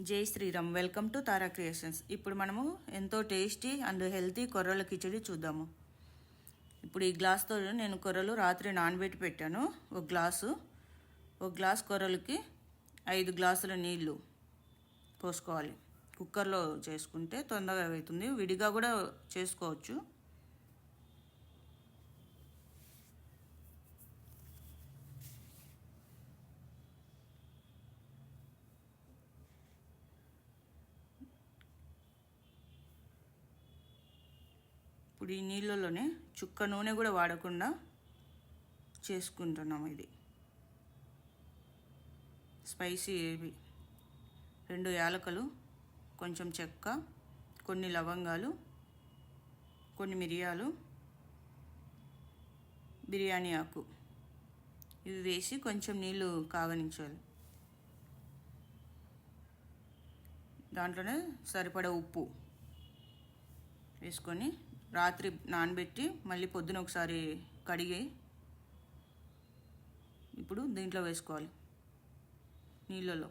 జై Shriram. Welcome to Tara creations ఇప్పుడు మనము ఎంతో టేస్టీ అండ్ హెల్తీ కొర్రల కిచడి చూద్దాము. ఇప్పుడు ఈ గ్లాస్తో నేను కొర్రలు రాత్రి నానబెట్టి పెట్టాను. ఒక గ్లాసు ఒక గ్లాస్ కొర్రలకి ఐదు గ్లాసుల నీళ్ళు పోసుకోవాలి. కుక్కర్లో చేసుకుంటే తొందరగా అవుతుంది. విడిగా కూడా చేసుకోవచ్చు. ఇప్పుడు ఈ నీళ్ళలోనే చుక్క నూనె కూడా వాడకుండా చేసుకుంటున్నాం ఇది. స్పైసీ ఏవి రెండు యాలకలు కొంచెం చెక్క కొన్ని లవంగాలు కొన్ని మిరియాలు బిర్యానీ ఆకు. ఇవి వేసి కొంచెం నీళ్ళు కాగనించాలి. దాంట్లోనే సరిపడా ఉప్పు వేసుకొని రాత్రి నానబెట్టి మళ్ళీ పొద్దున ఒకసారి కడిగి ఇప్పుడు దీంట్లో వేసుకోవాలి. నీళ్ళలో.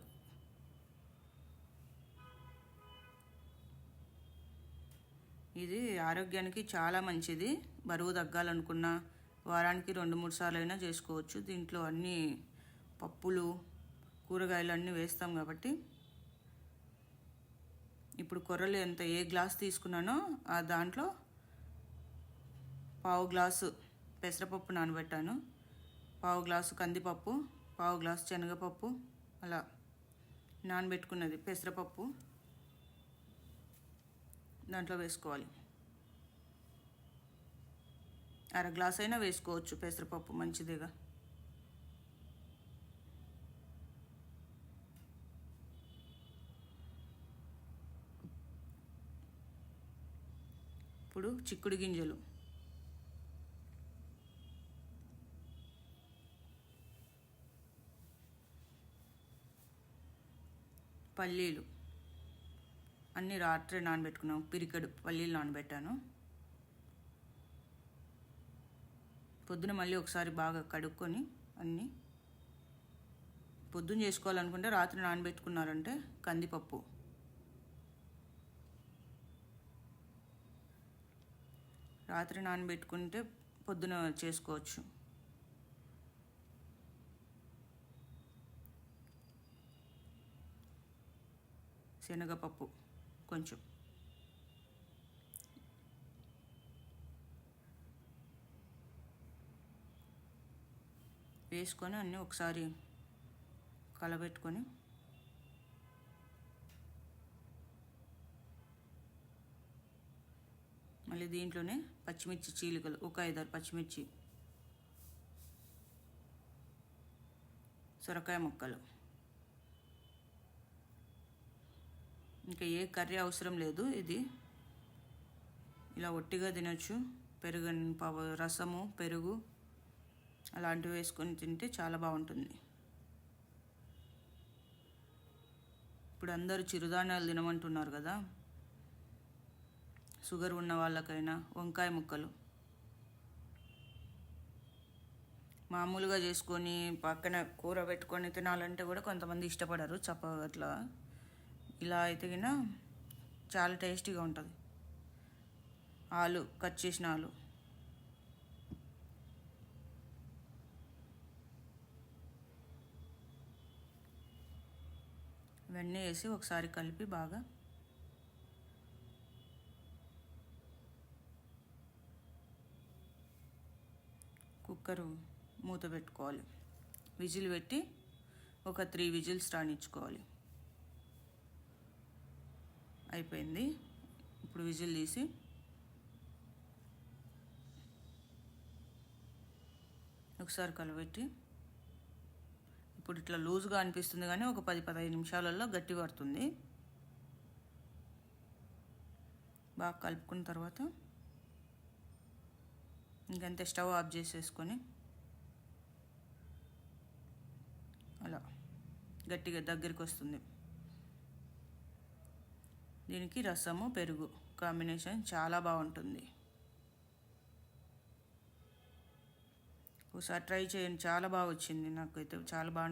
ఇది ఆరోగ్యానికి చాలా మంచిది. బరువు తగ్గాలనుకున్న వారానికి రెండు మూడు సార్లు అయినా చేసుకోవచ్చు. దీంట్లో అన్ని పప్పులు కూరగాయలు అన్నీ వేస్తాం కాబట్టి. ఇప్పుడు కొర్రలు ఎంత ఏ గ్లాస్ తీసుకున్నానో ఆ దాంట్లో పావు గ్లాసు పెసరపప్పు నానబెట్టాను. పావు గ్లాసు కందిపప్పు పావు గ్లాసు శనగపప్పు అలా నానబెట్టుకున్నది పెసరపప్పు. దాంట్లో వేసుకోవాలి. అర గ్లాస్ అయినా వేసుకోవచ్చు పెసరపప్పు మంచిదిగా. ఇప్పుడు చిక్కుడు గింజలు. పల్లీలు. అన్నీ రాత్రి నానబెట్టుకున్నాం. పిరికడు పల్లీలు నానబెట్టాను. పొద్దున మళ్ళీ ఒకసారి బాగా కడుక్కొని అన్నీ పొద్దున చేసుకోవాలనుకుంటే రాత్రి నానబెట్టుకున్నారంటే కందిపప్పు. రాత్రి నానబెట్టుకుంటే పొద్దున చేసుకోవచ్చు. శనగపప్పు కొంచెం. వేసుకొని అన్నీ ఒకసారి కలబెట్టుకొని మళ్ళీ దీంట్లోనే పచ్చిమిర్చి చీలికలు ఒక ఐదారు పచ్చిమిర్చి సొరకాయ ముక్కలు. ఇంకా ఏ కర్రీ అవసరం లేదు ఇది. ఇలా ఒట్టిగా తినొచ్చు. పెరుగు పవ రసము పెరుగు అలాంటివి వేసుకొని తింటే చాలా బాగుంటుంది. ఇప్పుడు అందరూ చిరుధాన్యాలు తినమంటున్నారు కదా. షుగర్ ఉన్న వాళ్ళకైనా వంకాయ ముక్కలు. మామూలుగా చేసుకొని పక్కన కూర పెట్టుకొని తినాలంటే కూడా కొంతమంది ఇష్టపడరు చప్ప అట్లా. ఇలా అయితే చాలా టేస్టీగా ఉంటుంది. ఆలు కట్ చేసిన ఆలు. ఇవన్నీ వేసి ఒకసారి కలిపి బాగా కుక్కరు మూత పెట్టుకోవాలి. విజిల్ పెట్టి ఒక త్రీ విజిల్స్ రాణించుకోవాలి అయిపోయింది. ఇప్పుడు విజిల్ తీసి. ఒకసారి కలబెట్టి ఇప్పుడు ఇట్లా లూజ్గా అనిపిస్తుంది కానీ ఒక పది పదహైదు నిమిషాలలో గట్టి పడుతుంది. బాగా కలుపుకున్న తర్వాత ఇంకంతే స్టవ్ ఆఫ్ చేసేసుకొని అలా గట్టిగా దగ్గరికి వస్తుంది. దీనికి రసము పెరుగు కాంబినేషన్ చాలా బాగుంటుంది. ఒకసారి ట్రై చేయండి. చాలా బాగా వచ్చింది. నాకైతే చాలా బాగా